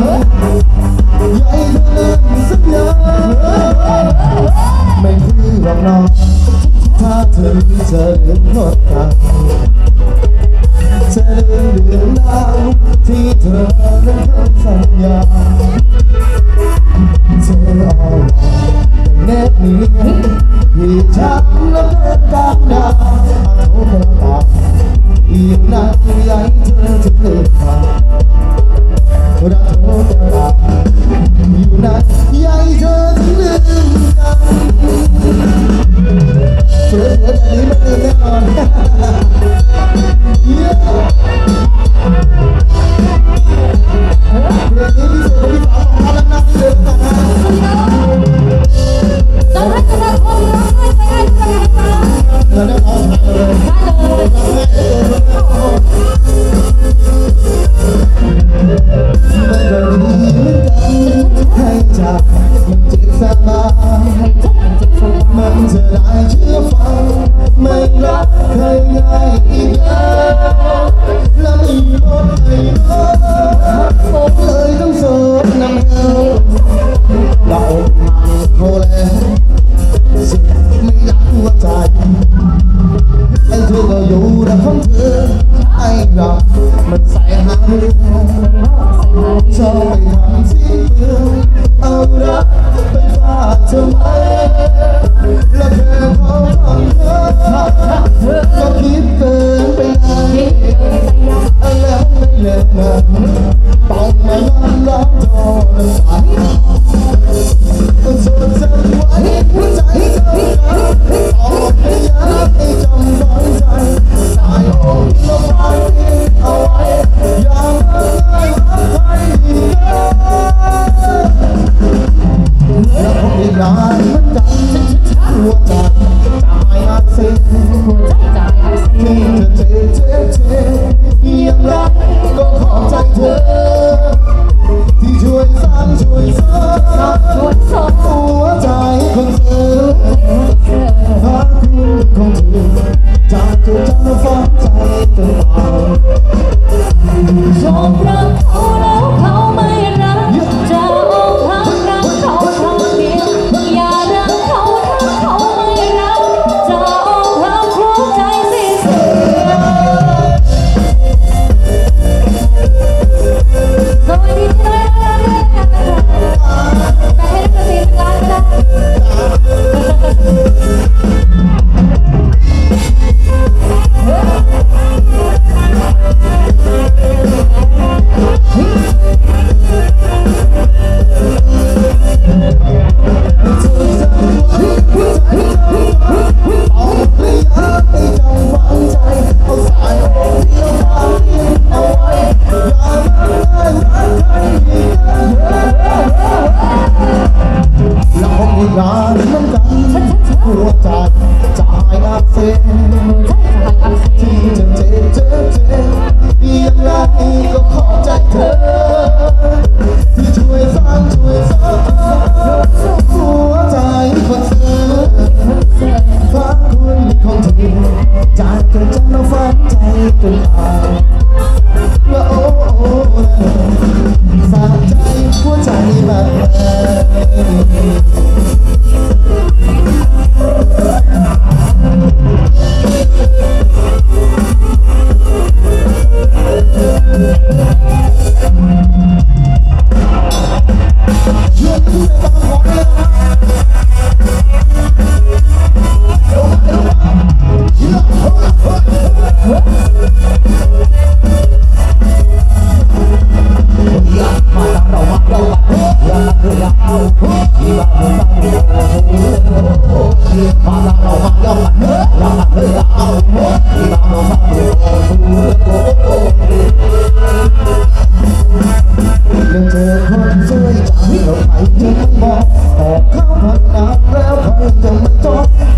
Dậy lên sức nhớ Mình hy vọng nó Tha thứ giờ đến ngọt ngào Sẽ Thì thở đến thân sẵn nhau Sẽ all right nét mỉm Vì chắc nó hết cảm đau Mà thấu cơ tạp Yêu nắng vì anh thương thức lực Tôi Hello.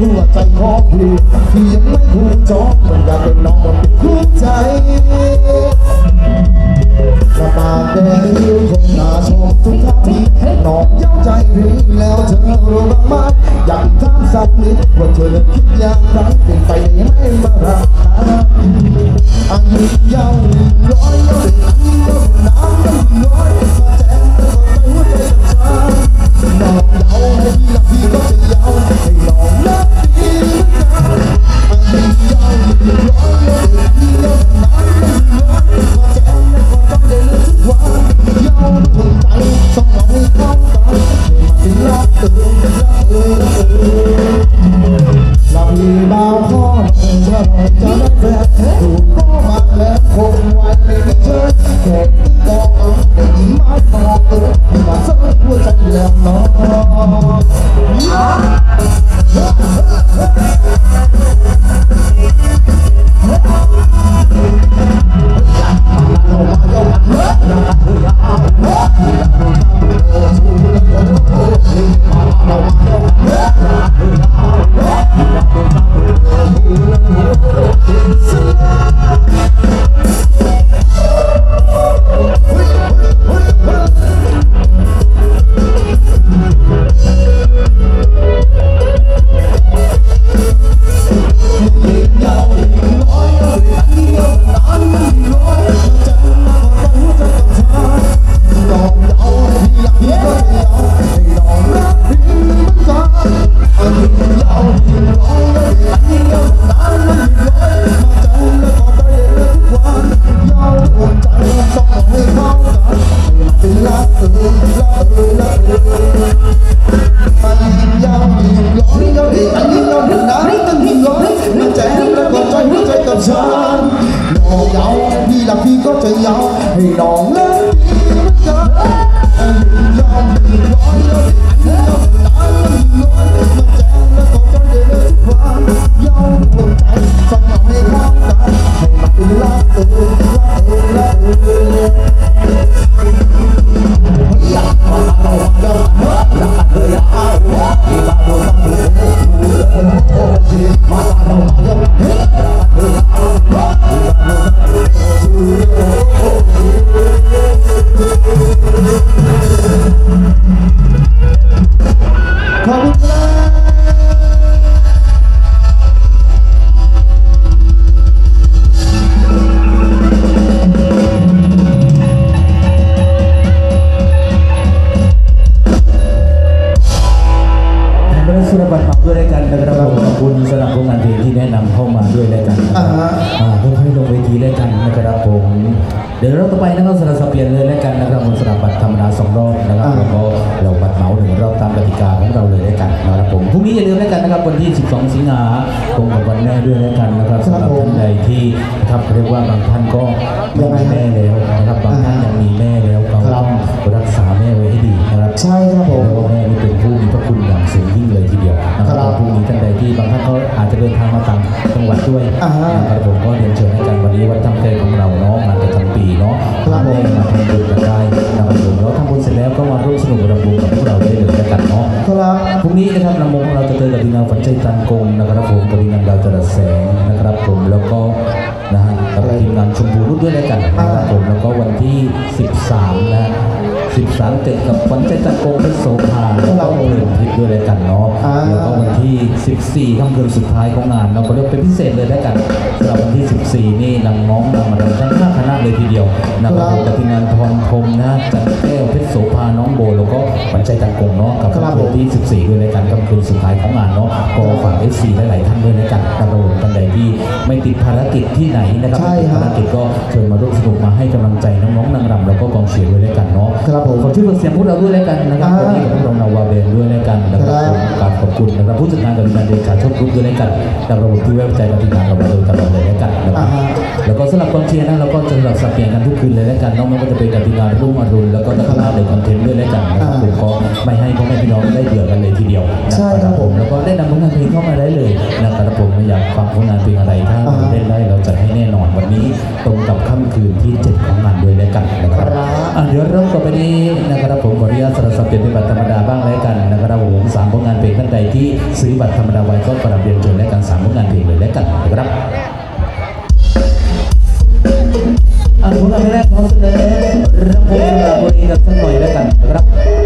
หัวใจขอพลีเสียงไม่ถูกจองมันอยากเป็นน้องมันเป็นคู่ใจกระปาแดงยิ้วคงหน้าชมทุกท่าทีน้องเย้าใจถึงแล้วเธอรู้บ้างไหมอยากถามสักนิดว่าเธอคิดอย่างไรเป็นไปยังไง Hasta ยาวพี่รักพี่ก็จะยาวให้น้องเลิกพี่นะจ๊ะไม่ยอมไม่ยอม ด้วยรายกันนะครับผมขอบคุณสำหรับผลงานเพลงที่แนะนำเข้ามาด้วยรายกันะครับค่อยๆลงเวทีแล้วกันนะครับผมเดี๋ยวเราต่อไปนะครับสำหรับสเปลี่ยนเลยรายกันนะครับผมสำหรับบัตรธรรมดาสองรอบนะครับแล้วก็เราบัตรเหมาหนึ่งรอบตามกติกาของเราเลยรายกันนะครับผมพรุ่งนี้อย่าลืมรายกันนะครับวันที่ 12 สิงหาคมกับวันแม่ด้วยรายกันนะครับสำหรับท่านใดที่นะครับเรียกว่าบางท่านก็ยังไม่มีแม่แล้วนะครับบางท่านยังมีแม่ ท่านใดที่บางท่านเขาอาจจะเดินทางมาต่างจังหวัดด้วยอ่าฮะนะครับผมก็เรียนเชิญให้กันวันนี้วัดทำใจของเราเนาะงานประจำปีเนาะครับผมมาทำบุญกันได้นะครับผมแล้วทำบุญเสร็จแล้วก็มาร่วมสนุกรำวงกับพวกเราได้เลยแล้วกันเนาะครับพรุ่งนี้นะครับลำวงของเราจะเจอกับทีมงานฝันใจจันทร์กงนะครับผมกับทีมงานดาวจรัสแสงนะครับผมแล้วก็นะฮะกับทีมงานชมพูรุ่นด้วยแล้วกันนะครับผมแล้วก็วันที่ 13นะฮะ 13เจอกับฝันใจจันทร์กงเป็นโสภาแล้วก็เพลินทิพย์ด้วยแล้วกันเนาะอ่า แล้วก็วันที่ 14ค่ำคืนสุดท้ายของงาน เราก็เรียกเป็นพิเศษเลยแล้วกันสำหรับวันที่ 14 นี่นางน้องนางมาดามทั้งห้าคณะเลยทีเดียวนะครับผมกับทีมงานพรพรหมนะจันแก้วเพชรโสภาน้องโบแล้วก็ฝันใจจันทร์กงเนาะกับครับผม ที่ 14 ด้วยในการกำคืนสุดท้ายของงานเนาะก็ฝาก FC หลายๆท่านด้วยในการกระโดดท่านใดที่ไม่ติดภารกิจที่ไหนนะครับ ใช่ไม่ติดฮะ ภารกิจก็เชิญมาร่วมสนุกมาให้กำลังใจน้องๆนางรำแล้วก็กองเชียร์ด้วยในกันเนาะครับผมขอชื่อเสียงพวกเราด้วยในกันนะครับอ่าวันนี้กับพวกเรานาวาเบนด้วยในกันนะครับครับผมกราบขอบคุณนะครับผู้จัดการกับทีมงานเดชาชอบกรุ๊ปด้วยในกันดาวระบบที่ไว้วางใจกับทีมงานเรามาโดยตลอดเลยในกันนะครับอ่าฮะแล้วก็สำหรับกองเชียร์นะเราก็จะสลับสับเปลี่ยนกันทุกคืนเลยในกันเน้องไม่ว่าจะเป็นกับทีมงานรุ่งอรุณแล้วก็นักข่าวเดอะคอนเทนต์ด้วยในกันนะครับผมก็ไม่ให้พ่อแม่พี่น้องได้เบื่อกันเลยทีเดียวนะใช่ครับผมแล้วก็ได้นำผลงานเพลงเข้ามาได้เลย นะครับผมไม่อยากฟังผลงานเพลงอะไรถ้าอ่าฮะเล่นได้เราจัดให้แน่นอนวันนี้ ตรงกับค่ำคืนที่ 7 ของงานด้วยแล้วกันนะครับครับอะเดี๋ยวเริ่มต่อไปนี้นะครับผมขออนุญาตสลับสับเปลี่ยนเป็นบัตรธรรมดาบ้างแล้วกันนะครับผมสามผลงานเพลงท่านใดที่ซื้อบัตรธรรมดาไว้ก็กระเรียนเชิญและกันสามผลงานเพลงเลยแล้วกันนะครับอะผลงานเพลงแรกขอเสนอรำวงราบุรีกันสักหน่อยแล้วกันนะครับ